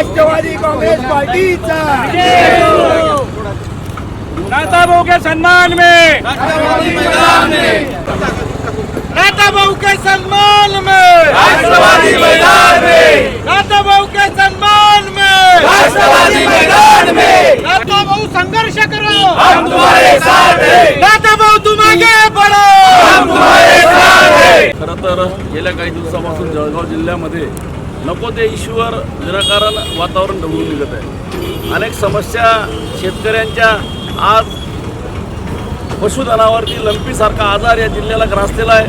राष्ट्रवादी काँग्रेस पार्टीचा. नाता भाऊ के सम्मान में. नाता भाऊ के सम्मान में. राष्ट्रवादी मैदान में. नाता भाऊ के सम्मान में. राष्ट्रवादी मैदान में. नाता भाऊ संघर्ष करो. हम तुम्हारे साथ हैं. नाता भाऊ तुम आगे बढ़ो हम तुम्हारे साथ हैं. खरं तर गेल्या काही दिवसापासून जळगाव जिल्ह्यामध्ये नको ते इश्यूवर विनाकारण वातावरण ढवळून निघत आहे. अनेक समस्या शेतकऱ्यांच्या आज पशुधनावरती लंपीसारखा आजार या जिल्ह्याला ग्रासलेला आहे.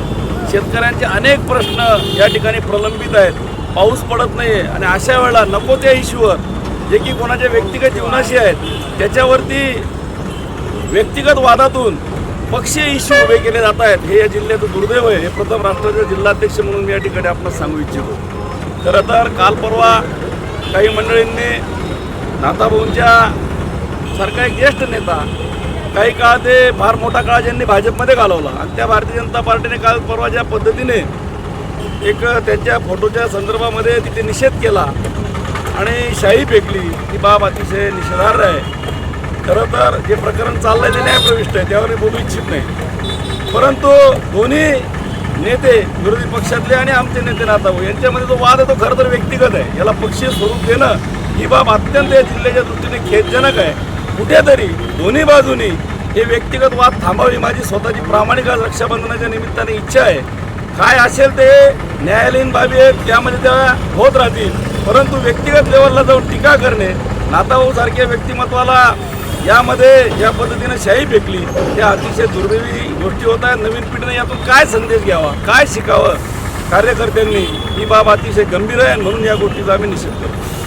शेतकऱ्यांचे अनेक प्रश्न या ठिकाणी प्रलंबित आहेत. पाऊस पडत नाही आहे आणि अशा वेळेला नको त्या इश्यूवर जे की कोणाच्या व्यक्तिगत जीवनाशी आहेत त्याच्यावरती व्यक्तिगत वादातून पक्षीय इश्यू उभे केले जात आहेत. हे या जिल्ह्याचं दुर्दैव आहे. हे प्रथम राष्ट्राचे जिल्हाध्यक्ष म्हणून मी या ठिकाणी आपण सांगू इच्छितो. खरं तर काल परवा काही मंडळींनी नाथाभाऊंच्या सारखा एक ज्येष्ठ नेता काही काळ ते फार मोठा काळ ज्यांनी भाजपमध्ये घालवला आणि त्या भारतीय जनता पार्टीने काल परवा ज्या पद्धतीने एक त्यांच्या फोटोच्या संदर्भामध्ये तिथे निषेध केला आणि शाही फेकली ही बाब अतिशय निषेधार्ह आहे. खरं तर जे प्रकरण चाललं आहे ते न्यायप्रविष्ट आहे त्यावर मी बोलू इच्छित नाही. परंतु दोन्ही नेते विरोधी पक्षातले आणि आमचे नेते नाताभाऊ यांच्यामध्ये जो वाद आहे तो खरं तर व्यक्तिगत आहे. याला पक्षीय स्वरूप देणं ही बाब अत्यंत या जिल्ह्याच्या दृष्टीने खेदजनक आहे. कुठेतरी दोन्ही बाजूनी हे व्यक्तिगत वाद थांबावी माझी स्वतःची प्रामाणिक आज रक्षाबंधनाच्या निमित्ताने इच्छा आहे. काय असेल ते न्यायालयीन बाबी आहेत त्यामध्ये त्या होत राहतील. परंतु व्यक्तिगत लेवलला जाऊन टीका करणे नाताभाऊ सारख्या व्यक्तिमत्वाला यामध्ये ज्या पद्धतीने शाही फेकली त्या अतिशय दुर्दैवी गोष्टी होत. आहेत नवीन पिढीने यातून काय संदेश घ्यावा? काय शिकावं? कार्यकर्त्यांनी ही बाब अतिशय गंभीर आहे म्हणून या गोष्टीचा आम्ही निषेध करतो.